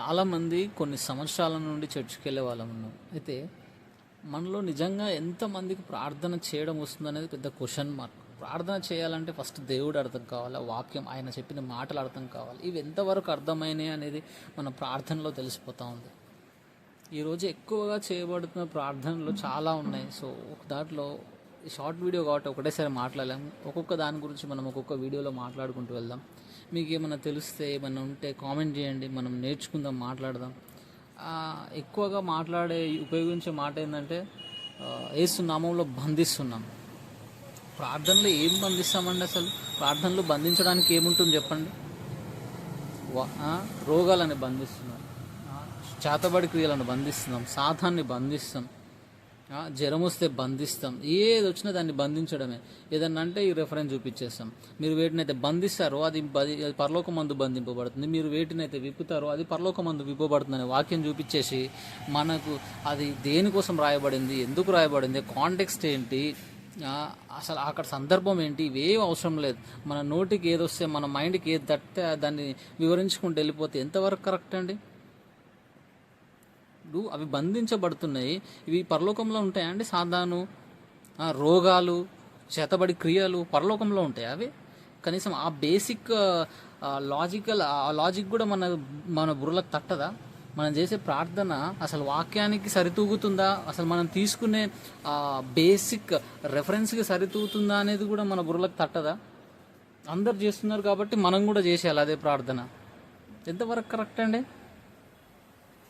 చాలామంది కొన్ని సంవత్సరాల నుండి చర్చికి వెళ్ళే వాళ్ళం ఉన్నాం. అయితే మనలో నిజంగా ఎంతమందికి ప్రార్థన చేయడం వస్తుంది అనేది పెద్ద క్వశ్చన్ మార్క్. ప్రార్థన చేయాలంటే ఫస్ట్ దేవుడు అర్థం కావాలి? వాక్యం ఆయన చెప్పిన మాటలు అర్థం కావాలి. ఇవి ఎంతవరకు అర్థమైనాయి అనేది మన ప్రార్థనలో తెలిసిపోతూ ఉంది. ఈరోజు ఎక్కువగా చేయబడుతున్న ప్రార్థనలు చాలా ఉన్నాయి. సో ఒక దాంట్లో షార్ట్ వీడియో కాబట్టి ఒకటేసారి మాట్లాడలేం. ఒక్కొక్క దాని గురించి మనం ఒక్కొక్క వీడియోలో మాట్లాడుకుంటూ వెళ్దాం. మీకు ఏమైనా తెలిస్తే ఏమైనా ఉంటే కామెంట్ చేయండి. మనం నేర్చుకుందాం మాట్లాడదాం. ఎక్కువగా మాట్లాడే ఉపయోగించే మాట ఏంటంటే ఏసునామంలో బంధిస్తున్నాం. ప్రార్థనలో ఏం బంధిస్తామండి అసలు? ప్రార్థనలో బంధించడానికి ఏముంటుంది చెప్పండి? రోగాలని బంధిస్తున్నాం. చేతబడి క్రియలను బంధిస్తున్నాం. సాధాన్ని బంధిస్తాం జ్వరం వస్తే బంధిస్తాం. ఏది వచ్చినా దాన్ని బంధించడమే. ఏదన్నా అంటే ఈ రెఫరెన్స్ చూపించేస్తాం మీరు వేటినైతే బంధిస్తారో అది బది- అది పరలోక మందు బంధింపబడుతుంది. మీరు వేటినైతే విప్పుతారో అది పరలోక మందు విప్పబడుతుంది అనే వాక్యం చూపించేసి మనకు అది దేనికోసం రాయబడింది ఎందుకు రాయబడింది కాంటెక్స్ట్ ఏంటి అసలు అక్కడ సందర్భం ఏంటి ఇవేం అవసరం లేదు. మన నోటికి ఏదొస్తే మన మైండ్కి ఏది తట్టే దాన్ని వివరించుకుంటూ వెళ్ళిపోతే ఎంతవరకు కరెక్ట్ అండి? అవి బంధించబడుతున్నాయి. ఇవి పరలోకంలో ఉంటాయా అండి సాధారణ? రోగాలు చేతబడి క్రియలు పరలోకంలో ఉంటాయి అవి? కనీసం ఆ బేసిక్ లాజికల్ ఆ లాజిక్ కూడా మన మన బుర్రలకు తట్టదా? మనం చేసే ప్రార్థన అసలు వాక్యానికి సరితూగుతుందా? అసలు మనం తీసుకునే బేసిక్ రెఫరెన్స్కి సరితూగుతుందా అనేది కూడా మన బుర్రలకు తట్టదా? అందరు చేస్తున్నారు కాబట్టి మనం కూడా చేసేయాలి అదే ప్రార్థన. ఎంతవరకు కరెక్ట్ అండి?